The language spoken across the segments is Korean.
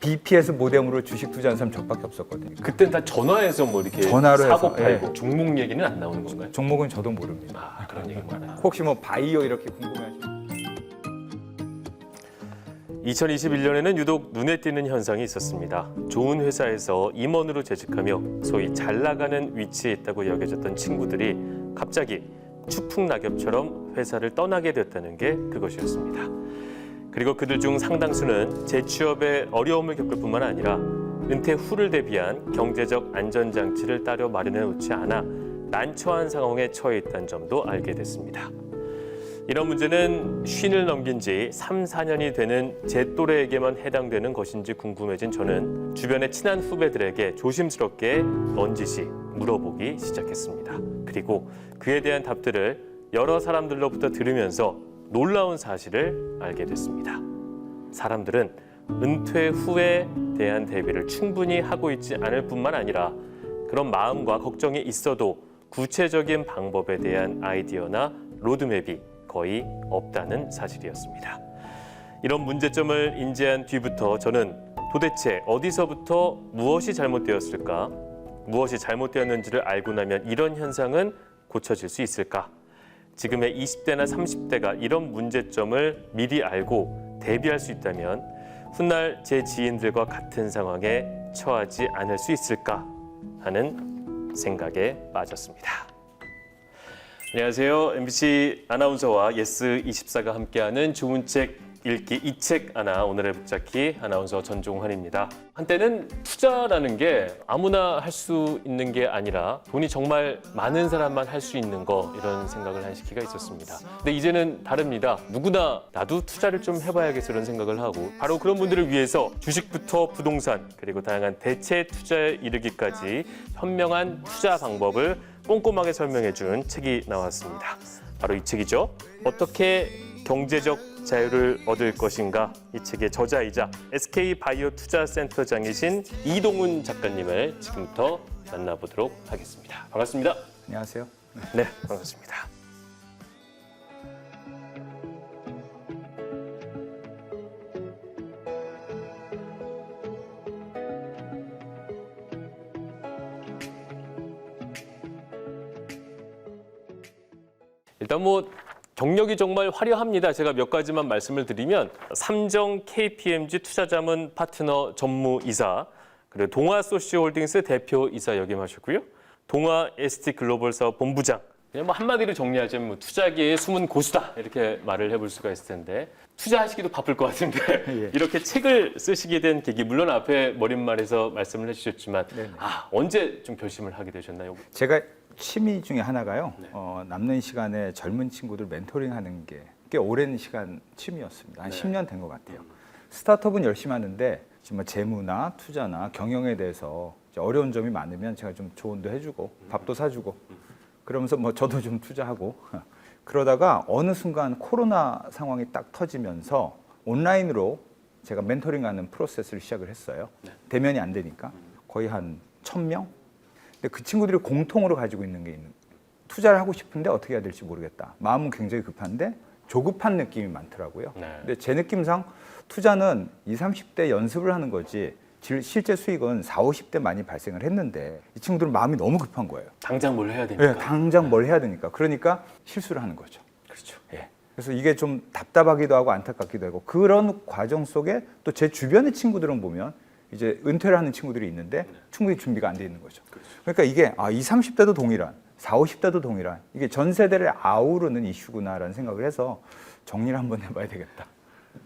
BPS 모뎀으로 주식 투자한 사람 저밖에 없었거든요. 그땐 다 전화해서 뭐 이렇게 전화로 사고 해서, 팔고 종목 얘기는 안 나오는 건가요? 종목은 저도 모릅니다. 아 그런 얘기 많아요. 혹시 뭐 바이오 이렇게 궁금해하시면 2021년에는 유독 눈에 띄는 현상이 있었습니다. 좋은 회사에서 임원으로 재직하며 소위 잘 나가는 위치에 있다고 여겨졌던 친구들이 갑자기 추풍 낙엽처럼 회사를 떠나게 됐다는 게 그것이었습니다. 그리고 그들 중 상당수는 재취업에 어려움을 겪을 뿐만 아니라 은퇴 후를 대비한 경제적 안전장치를 따로 마련해 놓지 않아 난처한 상황에 처해 있다는 점도 알게 됐습니다. 이런 문제는 쉰을 넘긴 지 3, 4년이 되는 제 또래에게만 해당되는 것인지 궁금해진 저는 주변의 친한 후배들에게 조심스럽게 넌지시 물어보기 시작했습니다. 그리고 그에 대한 답들을 여러 사람들로부터 들으면서 놀라운 사실을 알게 됐습니다. 사람들은 은퇴 후에 대한 대비를 충분히 하고 있지 않을 뿐만 아니라 그런 마음과 걱정이 있어도 구체적인 방법에 대한 아이디어나 로드맵이 거의 없다는 사실이었습니다. 이런 문제점을 인지한 뒤부터 저는 도대체 어디서부터 무엇이 잘못되었을까? 무엇이 잘못되었는지를 알고 나면 이런 현상은 고쳐질 수 있을까? 지금의 20대나 30대가 이런 문제점을 미리 알고 대비할 수 있다면 훗날 제 지인들과 같은 상황에 처하지 않을 수 있을까 하는 생각에 빠졌습니다. 안녕하세요. MBC 아나운서와 예스24가 함께하는 좋은 책 읽기 이 책 하나 오늘의 북잡기 아나운서 전종환입니다. 한때는 투자라는 게 아무나 할 수 있는 게 아니라 돈이 정말 많은 사람만 할 수 있는 거 이런 생각을 한 시기가 있었습니다. 근데 이제는 다릅니다. 누구나 나도 투자를 좀 해봐야겠어 이런 생각을 하고 바로 그런 분들을 위해서 주식부터 부동산 그리고 다양한 대체 투자에 이르기까지 현명한 투자 방법을 꼼꼼하게 설명해 준 책이 나왔습니다. 바로 이 책이죠. 어떻게 경제적 자유를 얻을 것인가 이 책의 저자이자 SK 바이오 투자 센터장이신 이동훈 작가님을 지금부터 만나보도록 하겠습니다. 반갑습니다. 안녕하세요. 네, 반갑습니다. 일단 뭐 경력이 정말 화려합니다. 제가 몇 가지만 말씀을 드리면 삼정 KPMG 투자자문 파트너 전무이사 그리고 동아 소시홀딩스 대표이사 역임하셨고요. 동아 ST 글로벌 사업 본부장. 그냥 뭐 한마디로 정리하자면 뭐 투자계의 숨은 고수다 이렇게 말을 해볼 수가 있을 텐데 투자하시기도 바쁠 것 같은데 예. 이렇게 책을 쓰시게 된 계기 물론 앞에 머릿말에서 말씀을 해주셨지만. 아 언제 좀 결심을 하게 되셨나요? 제가 취미 중에 하나가요. 네. 어, 남는 시간에 젊은 친구들 멘토링 하는 게 꽤 오랜 시간 취미였습니다. 한 네. 10년 된 것 같아요. 스타트업은 열심히 하는데 지금 뭐 재무나 투자나 경영에 대해서 어려운 점이 많으면 제가 좀 조언도 해주고 밥도 사주고 그러면서 뭐 저도 좀 투자하고 그러다가 어느 순간 코로나 상황이 딱 터지면서 온라인으로 제가 멘토링 하는 프로세스를 시작을 했어요. 대면이 안 되니까 거의 한 천 명. 근데 그 친구들이 공통으로 가지고 있는 게 있는 투자를 하고 싶은데 어떻게 해야 될지 모르겠다. 마음은 굉장히 급한데 조급한 느낌이 많더라고요. 네. 근데 제 느낌상 투자는 20, 30대 연습을 하는 거지 질- 실제 수익은 40, 50대 많이 발생을 했는데 이 친구들은 마음이 너무 급한 거예요. 당장 뭘 해야 되니까. 예, 당장 뭘 해야 되니까. 그러니까 실수를 하는 거죠. 그렇죠. 예. 그래서 이게 좀 답답하기도 하고 안타깝기도 하고 그런 과정 속에 또 제 주변의 친구들은 보면 이제 은퇴를 하는 친구들이 있는데 충분히 준비가 안 돼 있는 거죠. 그러니까 이게 아, 20, 30대도 동일한, 40, 50대도 동일한 이게 전 세대를 아우르는 이슈구나라는 생각을 해서 정리를 한번 해봐야 되겠다.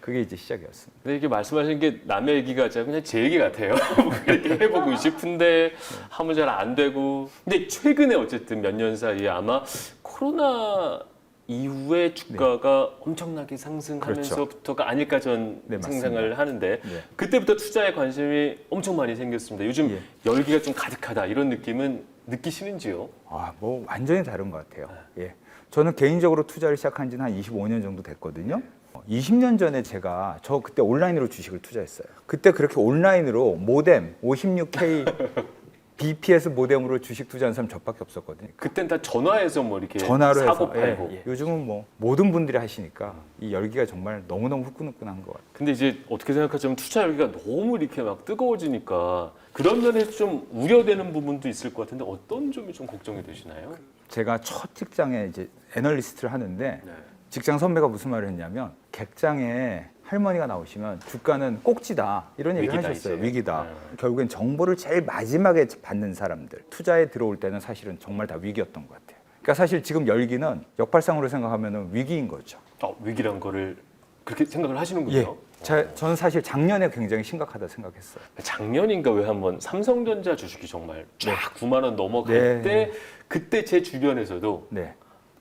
그게 이제 시작이었습니다. 근데 이렇게 말씀하시는 게 남의 얘기가 아니라 그냥 제 얘기 같아요. 이렇게 해보고 싶은데 하면 잘 안 되고. 근데 최근에 어쨌든 몇 년 사이에 아마 코로나 이후에 주가가 엄청나게 상승하면서부터가 아닐까 전 네, 상상을 하는데 네. 그때부터 투자에 관심이 엄청 많이 생겼습니다. 요즘 예. 열기가 좀 가득하다 이런 느낌은 느끼시는지요? 아, 뭐 완전히 다른 것 같아요. 예. 저는 개인적으로 투자를 시작한 지는 한 25년 정도 됐거든요. 20년 전에 제가 저 그때 온라인으로 주식을 투자했어요. 그때 그렇게 온라인으로 모뎀 56K BPS 모뎀으로 주식 투자하는 사람 저밖에 없었거든요. 그땐 다 전화해서 뭐 이렇게 전화로 사고 해서 팔고. 예, 예. 요즘은 뭐 모든 분들이 하시니까 이 열기가 정말 너무너무 후끈후끈한 것 같아요. 근데 이제 어떻게 생각하자면 투자 열기가 너무 이렇게 막 뜨거워지니까 그런 면에서 좀 우려되는 부분도 있을 것 같은데 어떤 점이 좀 걱정이 되시나요? 제가 첫 직장에 이제 애널리스트를 하는데 네. 직장 선배가 무슨 말을 했냐면 객장에 할머니가 나오시면 주가는 꼭지다 이런 얘기를 위기다, 하셨어요. 이제. 위기다. 네. 결국엔 정보를 제일 마지막에 받는 사람들 투자에 들어올 때는 사실은 정말 다 위기였던 것 같아요. 그러니까 사실 지금 열기는 역발상으로 생각하면 위기인 거죠. 어, 위기란 거를 그렇게 생각을 하시는군요. 예. 자, 저는 사실 작년에 굉장히 심각하다 생각했어요. 작년인가 왜 한번 삼성전자 주식이 정말 쫙 9만 원 넘어갈 네. 때 그때 제 주변에서도 네,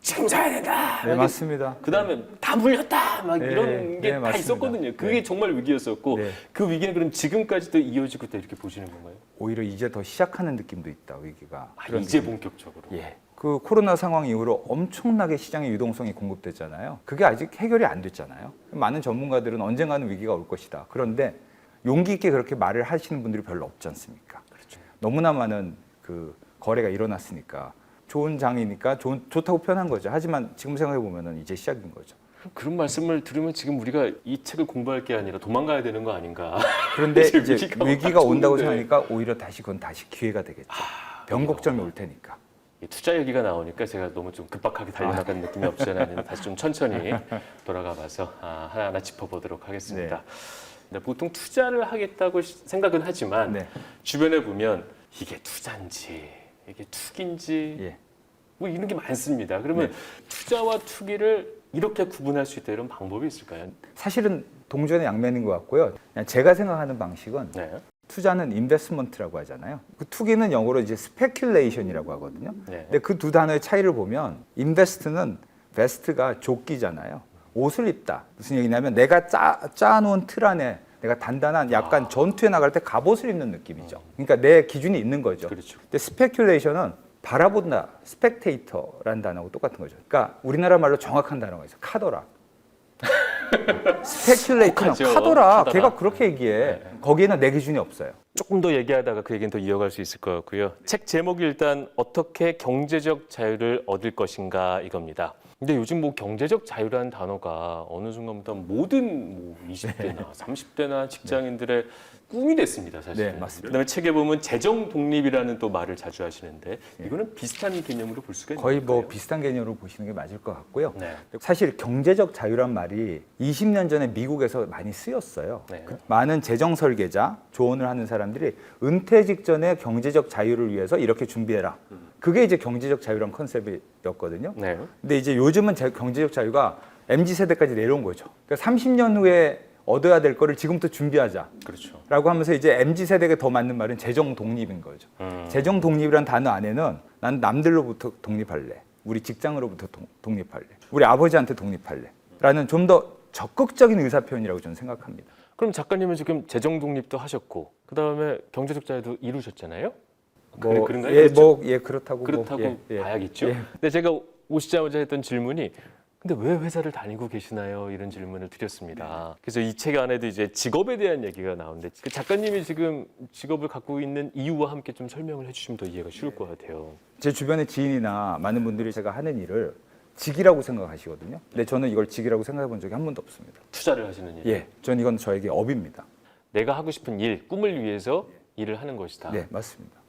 사야 된다. 네 맞습니다. 그 다음에 다 물렸다 막 네, 이런 게 네, 다 맞습니다. 있었거든요. 그게 네. 정말 위기였었고 네. 그 위기는 그럼 지금까지도 이어지고 있다 이렇게 보시는 건가요? 오히려 이제 더 시작하는 느낌도 있다 위기가. 아, 그런 이제 느낌. 본격적으로. 예. 그 코로나 상황 이후로 엄청나게 시장의 유동성이 공급됐잖아요. 그게 아직 해결이 안 됐잖아요. 많은 전문가들은 언젠가는 위기가 올 것이다. 그런데 용기 있게 그렇게 말을 하시는 분들이 별로 없지 않습니까? 그렇죠. 너무나 많은 그 거래가 일어났으니까 좋은 장이니까 좋은, 좋다고 표현한 거죠. 하지만 지금 생각해 보면은 이제 시작인 거죠. 그런 말씀을 들으면 지금 우리가 이 책을 공부할 게 아니라 도망가야 되는 거 아닌가? 그런데 이제 위기가 위기가 온다고. 생각하니까 오히려 다시 그건 다시 기회가 되겠죠. 변곡점이 올 테니까. 이 투자 얘기가 나오니까 제가 너무 좀 급박하게 달려나가는 느낌이 없지 않아 있는데 다시 좀 천천히 돌아가 봐서 아, 하나하나 짚어보도록 하겠습니다. 근데 보통 투자를 하겠다고 시- 생각은 하지만 네. 주변에 보면 이게 투자인지 이게 투기인지 예. 뭐 이런 게 많습니다. 그러면 투자와 투기를 이렇게 구분할 수 있다 이런 방법이 있을까요? 사실은 동전의 양면인 것 같고요. 제가 생각하는 방식은 네. 투자는 인베스먼트라고 하잖아요. 그 투기는 영어로 이제 스페큘레이션이라고 하거든요. 네. 근데 그 두 단어의 차이를 보면 인베스트는 베스트가 조끼잖아요. 옷을 입다. 무슨 얘기냐면 내가 짜, 짜놓은 틀 안에 내가 단단한 약간 전투에 나갈 때 갑옷을 입는 느낌이죠. 그러니까 내 기준이 있는 거죠. 그렇죠. 근데 스페큘레이션은 바라본다, 스펙테이터라는 단어하고 똑같은 거죠. 그러니까 우리나라 말로 정확한 단어가 있어요. 카더라. 스페큘레이터는. 카더라. 카더라. 걔가 그렇게 얘기해. 거기에는 내 기준이 없어요. 조금 더 얘기하다가 그 얘기는 더 이어갈 수 있을 것 같고요. 책 제목이 일단 어떻게 경제적 자유를 얻을 것인가 이겁니다. 근데 요즘 뭐 경제적 자유라는 단어가 어느 순간부터 모든 뭐 20대나 30대나 직장인들의 꿈이 됐습니다, 사실. 네, 맞습니다. 그다음에 책에 보면 재정 독립이라는 또 말을 자주 하시는데 이거는 비슷한 개념으로 볼 수가 있는 거의 뭐? 비슷한 개념으로 보시는 게 맞을 것 같고요. 네. 사실 경제적 자유란 말이 20년 전에 미국에서 많이 쓰였어요. 네. 그 많은 재정 설계 자, 조언을 하는 사람들이 은퇴 직전에 경제적 자유를 위해서 이렇게 준비해라. 그게 이제 경제적 자유란 컨셉이었거든요. 네. 근데 이제 요즘은 자- 경제적 자유가 MZ 세대까지 내려온 거죠. 그러니까 30년 후에 얻어야 될 거를 지금부터 준비하자. 그렇죠. 라고 하면서 이제 MZ 세대가 더 맞는 말은 재정 독립인 거죠. 음. 재정 독립이란 단어 안에는 난 남들로부터 독립할래. 우리 직장으로부터 동- 독립할래. 우리 아버지한테 독립할래. 라는 좀 더 적극적인 의사 표현이라고 저는 생각합니다. 그럼 작가님은 지금 재정 독립도 하셨고 그다음에 경제적 자유도 이루셨잖아요. 그래, 그런가요? 예, 그렇죠? 뭐, 예, 그렇다고. 뭐, 그렇다고 예, 예. 봐야겠죠. 예. 근데 제가 오시자마자 했던 질문이 근데 왜 회사를 다니고 계시나요? 이런 질문을 드렸습니다. 그래서 이 책 안에도 이제 직업에 대한 얘기가 나오는데 그 작가님이 지금 직업을 갖고 있는 이유와 함께 좀 설명을 해주시면 더 이해가 쉬울 것 같아요. 제 주변의 지인이나 많은 분들이 제가 하는 일을 직이라고 생각하시거든요. 근데 저는 이걸 직이라고 생각해 본 적이 한 번도 없습니다. 투자를 하시는 일. 예, 전 이건 저에게 업입니다. 내가 하고 싶은 일, 꿈을 위해서 일을 하는 것이다. 네, 맞습니다.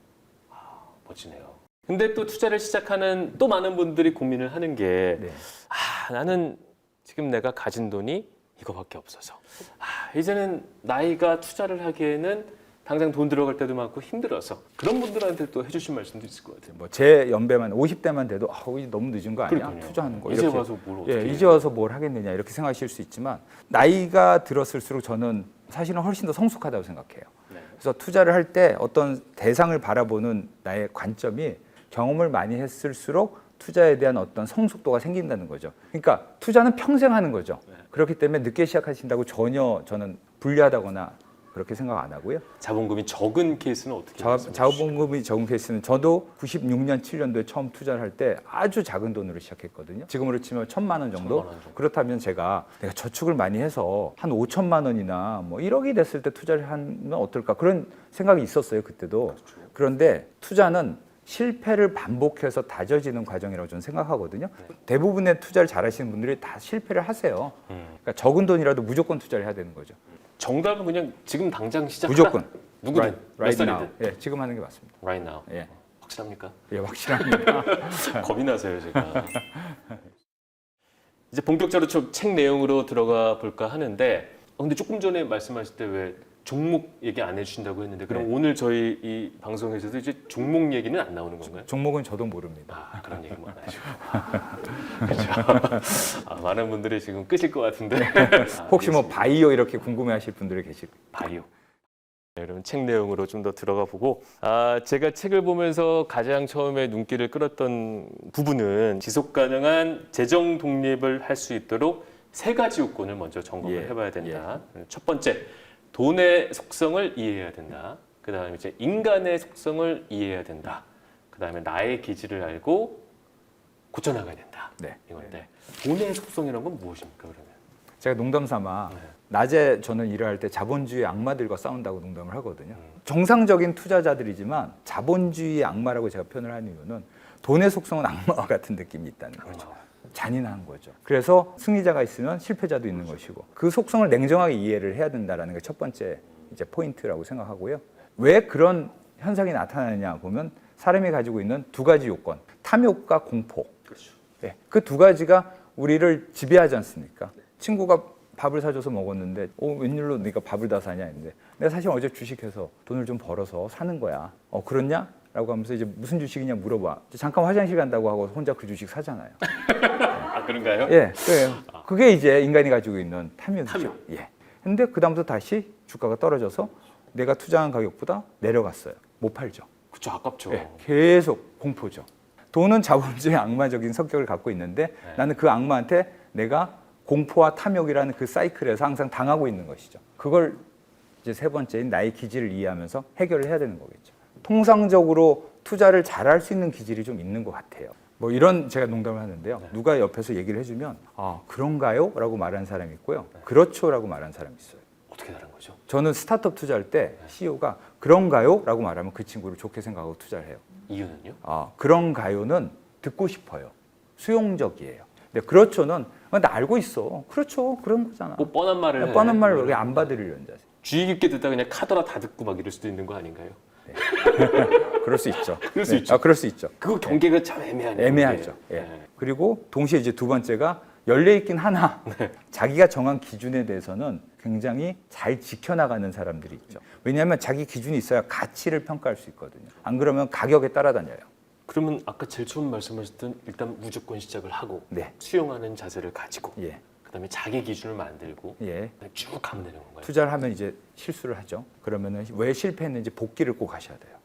멋지네요. 근데 또 투자를 시작하는 또 많은 분들이 고민을 하는 게 네. 아, 나는 지금 내가 가진 돈이 이거밖에 없어서 아, 이제는 나이가 투자를 하기에는 당장 돈 들어갈 때도 많고 힘들어서 그런 분들한테 또 해주신 말씀도 있을 것 같아요. 뭐 제 연배만 50대만 돼도 아우 이제 너무 늦은 거 아니야? 그렇군요. 투자하는 거 이제 이렇게. 와서 뭘 어떻게 예, 해요? 이제 와서 뭘 하겠느냐 이렇게 생각하실 수 있지만 나이가 들었을수록 저는 사실은 훨씬 더 성숙하다고 생각해요. 네. 그래서 투자를 할 때 어떤 대상을 바라보는 나의 관점이 경험을 많이 했을수록 투자에 대한 어떤 성숙도가 생긴다는 거죠. 그러니까 투자는 평생 하는 거죠. 네. 그렇기 때문에 늦게 시작하신다고 전혀 저는 불리하다거나 그렇게 생각 안 하고요. 자본금이 적은 케이스는 어떻게 자, 자본금이 적은 케이스는 저도 96년 7년도에 처음 투자를 할 때 아주 작은 돈으로 시작했거든요. 지금으로 치면 천만 원 정도. 천만 원 정도. 그렇다면 제가 내가 저축을 많이 해서 한 5천만 원이나 뭐 1억이 됐을 때 투자를 하면 어떨까 그런 생각이 있었어요 그때도. 그렇죠. 그런데 투자는 실패를 반복해서 다져지는 과정이라고 저는 생각하거든요. 네. 대부분의 투자를 잘하시는 분들이 다 실패를 하세요. 음. 그러니까 적은 돈이라도 무조건 투자를 해야 되는 거죠. 정답은 그냥 지금 당장 시작. 무조건. 누구든 Right, 몇 right now. 살이든 예, 지금 하는 게 맞습니다. right now. 예, 확실합니까? 예 확실합니다. 겁이 나서요 제가. 이제 본격적으로 좀책 내용으로 들어가 볼까 하는데 어, 근데 조금 전에 말씀하실 때 왜 종목 얘기 안 해주신다고 했는데 그럼 네. 오늘 저희 이 방송에서도 이제 종목 얘기는 안 나오는 건가요? 종목은 저도 모릅니다. 아 그런 얘기만 하시고 그렇죠. 아, 많은 분들이 지금 끄실 것 같은데 아, 혹시 뭐. 바이오 이렇게 궁금해하실 분들이 계실 바이오. 네, 여러분 책 내용으로 좀 더 들어가 보고 아, 제가 책을 보면서 가장 처음에 눈길을 끌었던 부분은 지속 가능한 재정 독립을 할 수 있도록 세 가지 요건을 먼저 점검을 예, 해봐야 된다. 첫 번째, 돈의 속성을 이해해야 된다. 그 다음에 이제 인간의 속성을 이해해야 된다. 그 다음에 나의 기질을 알고 고쳐나가야 된다. 네. 이건데 돈의 속성이란 건 무엇입니까 그러면? 제가 농담 삼아 네. 낮에 저는 일을 할 때 자본주의 악마들과 싸운다고 농담을 하거든요. 정상적인 투자자들이지만 자본주의의 악마라고 제가 표현을 하는 이유는 돈의 속성은 악마와 같은 느낌이 있다는 거죠. 잔인한 거죠. 그래서 승리자가 있으면 실패자도 있는 것이고 그 속성을 냉정하게 이해를 해야 된다라는 게 첫 번째 이제 포인트라고 생각하고요. 왜 그런 현상이 나타나느냐 보면 사람이 가지고 있는 두 가지 요건, 탐욕과 공포. 그렇죠. 예, 그두 가지가 우리를 지배하지 않습니까? 친구가 밥을 사줘서 먹었는데, 어, 웬일로 네가 밥을 다 사냐 했는데, 내가 사실 어제 주식해서 돈을 좀 벌어서 사는 거야. 어, 그렇냐? 라고 하면서 이제 무슨 주식이냐 물어봐. 잠깐 화장실 간다고 하고 혼자 그 주식 사잖아요. 아 그런가요? 예, 그래요. 그게 이제 인간이 가지고 있는 탐욕이죠. 탐욕. 예. 근데 그다음부터 다시 주가가 떨어져서 내가 투자한 가격보다 내려갔어요. 못 팔죠. 그렇죠. 아깝죠. 예, 계속 공포죠. 돈은 자본주의 악마적인 성격을 갖고 있는데 나는 그 악마한테 내가 공포와 탐욕이라는 그 사이클에서 항상 당하고 있는 것이죠. 그걸 이제 세 번째인 나의 기질을 이해하면서 해결을 해야 되는 거겠죠. 통상적으로 투자를 잘할 수 있는 기질이 좀 있는 것 같아요. 뭐 이런 제가 농담을 하는데요. 누가 옆에서 얘기를 해주면 아 그런가요? 라고 말하는 사람이 있고요. 그렇죠 라고 말하는 사람이 있어요. 어떻게 다른 거죠? 저는 스타트업 투자할 때 CEO가 그런가요? 라고 말하면 그 친구를 좋게 생각하고 투자를 해요. 이유는요? 아, 그런가요는 듣고 싶어요. 수용적이에요. 근데 그렇죠는 아, 나 알고 있어. 그렇죠. 그런 거잖아. 뭐 뻔한 말을 해. 뻔한 말을 왜 안 받으려는 자세. 주의 깊게 듣다 그냥 카더라 다 듣고 막 이럴 수도 있는 거 아닌가요? 그럴 수 있죠. 그럴 수 있죠. 아, 그럴 수 있죠. 그거 경계가 참 애매하네요. 애매하죠. 그게. 예. 네. 그리고 동시에 이제 두 번째가 열려 있긴 하나 자기가 정한 기준에 대해서는 굉장히 잘 지켜나가는 사람들이 있죠. 왜냐하면 자기 기준이 있어야 가치를 평가할 수 있거든요. 안 그러면 가격에 따라다녀요. 그러면 아까 제일 처음 말씀하셨던 일단 무조건 시작을 하고 네. 수용하는 자세를 가지고 예. 그다음에 자기 기준을 만들고 예. 쭉 가면 되는 건가요? 투자를 하면 이제 실수를 하죠. 그러면은 왜 실패했는지 복기를 꼭 하셔야 돼요.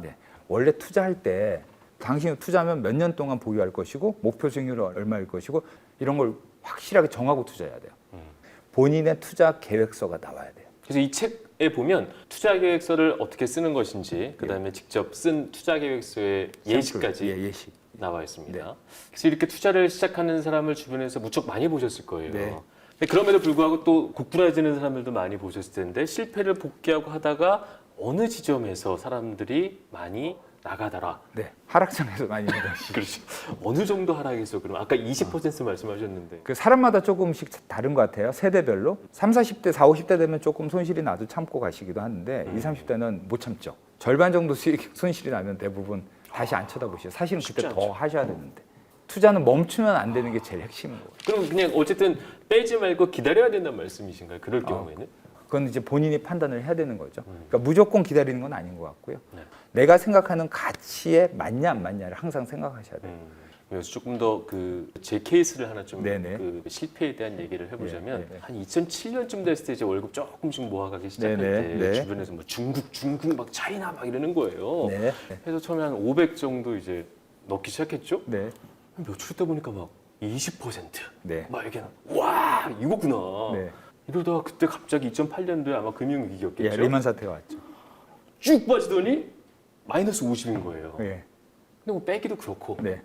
네. 원래 투자할 때 당신이 투자하면 몇 년 동안 보유할 것이고 목표 수익률은 얼마일 것이고 이런 걸 확실하게 정하고 투자해야 돼요. 음. 본인의 투자 계획서가 나와야 돼요. 그래서 이 책에 보면 투자 계획서를 어떻게 쓰는 것인지 그다음에 직접 쓴 투자 계획서의 예시까지 예, 예시. 나와 있습니다. 네. 그래서 이렇게 투자를 시작하는 사람을 주변에서 무척 많이 보셨을 거예요. 네. 근데 그럼에도 불구하고 또 고꾸라지는 사람들도 많이 보셨을 텐데 실패를 복귀하고 하다가 어느 지점에서 사람들이 많이 나가더라. 네. 하락장에서 많이 입니다. 그렇죠. 어느 정도 하락해서 그럼 아까 20% 말씀하셨는데 그 사람마다 조금씩 다른 것 같아요. 세대별로. 3, 40대, 4, 50대 되면 조금 손실이 나도 참고 가시기도 하는데 음. 20, 30대는 못 참죠. 절반 정도 수익 손실이 나면 대부분 다시 안 쳐다보시죠. 사실은 그때 쉽지 더 않죠. 하셔야 되는데. 투자는 멈추면 안 되는 게 제일 핵심인 거예요. 그럼 그냥 어쨌든 빼지 말고 기다려야 된다는 말씀이신가요? 그럴 아. 경우에는? 그건 이제 본인이 판단을 해야 되는 거죠. 그러니까 무조건 기다리는 건 아닌 것 같고요. 음. 네. 내가 생각하는 가치에 맞냐 안 맞냐를 항상 생각하셔야 돼요. 음, 그래서 조금 더 그 제 케이스를 하나 좀 네네. 그 실패에 대한 얘기를 해보자면 예, 예, 예. 한 2007년쯤 됐을 때 이제 월급 조금씩 모아가기 시작할 네네, 때 네. 주변에서 뭐 중국 중국 막 차이나 막 이러는 거예요. 네. 그래서 처음에 한 500 정도 이제 넣기 시작했죠. 네. 며칠 있다 보니까 막 20%. 네. 막 이렇게 와 이거구나. 네. 이러다가 그때 갑자기 2008년도에 아마 금융위기였겠죠. 예, 리만 사태가 왔죠. 쭉 빠지더니 마이너스 50인 거예요. 예, 근데 뭐 빼기도 그렇고. 네,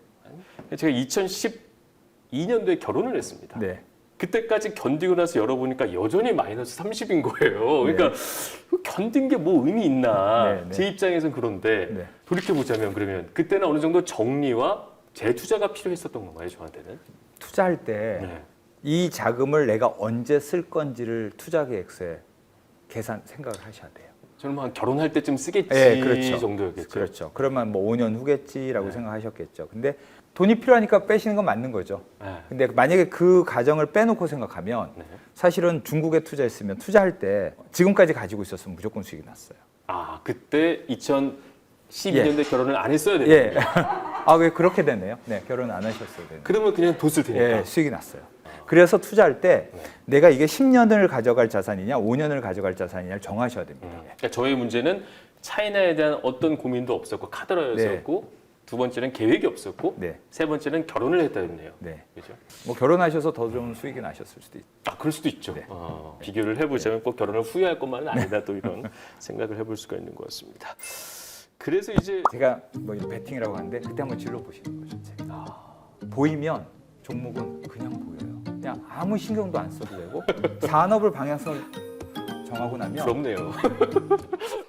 제가 2012년도에 결혼을 했습니다. 네, 그때까지 견디고 나서 열어보니까 여전히 마이너스 30인 거예요. 그러니까 견딘 게 뭐 의미 있나. 네, 네. 제 입장에선 그런데 네. 돌이켜보자면 그러면 그때는 어느 정도 정리와 재투자가 필요했었던 건가요, 저한테는? 투자할 때 네. 이 자금을 내가 언제 쓸 건지를 투자 계획서에 계산 생각을 하셔야 돼요. 저는 뭐한 결혼할 때쯤 쓰겠지 예, 그렇죠. 정도였겠죠. 그렇죠. 그러면 뭐 5년 후겠지라고 네. 생각하셨겠죠. 근데 돈이 필요하니까 빼시는 건 맞는 거죠. 네. 근데 만약에 그 가정을 빼놓고 생각하면 네. 사실은 중국에 투자했으면 투자할 때 지금까지 가지고 있었으면 무조건 수익이 났어요. 아 그때 2012년도에 결혼을 안 했어야 되는 예. 아, 왜 그렇게 됐네요? 네, 결혼 안 하셨어야 되는. 그러면 그냥 뒀을 테니까. 예, 수익이 났어요. 그래서 투자할 때 네. 내가 이게 10년을 가져갈 자산이냐, 5년을 가져갈 자산이냐를 정하셔야 됩니다. 음. 그러니까 저의 문제는 차이나에 대한 어떤 고민도 없었고 카드라였었고 두 번째는 계획이 없었고 네, 세 번째는 결혼을 했다였네요. 네. 그죠? 뭐 결혼하셔서 더 좋은 수익이 나셨을 수도 있죠. 아 그럴 수도 있죠. 네. 어, 비교를 해보자면 꼭 결혼을 후회할 것만은 아니다 또 이런 생각을 해볼 수가 있는 것 같습니다. 그래서 이제 제가 뭐 이런 베팅이라고 하는데 그때 한번 질러 보시는 거죠. 제가. 아, 보이면 종목은 그냥 보여요. 그냥 아무 신경도 안 써도 되고 산업을 방향성을 정하고 나면 부럽네요.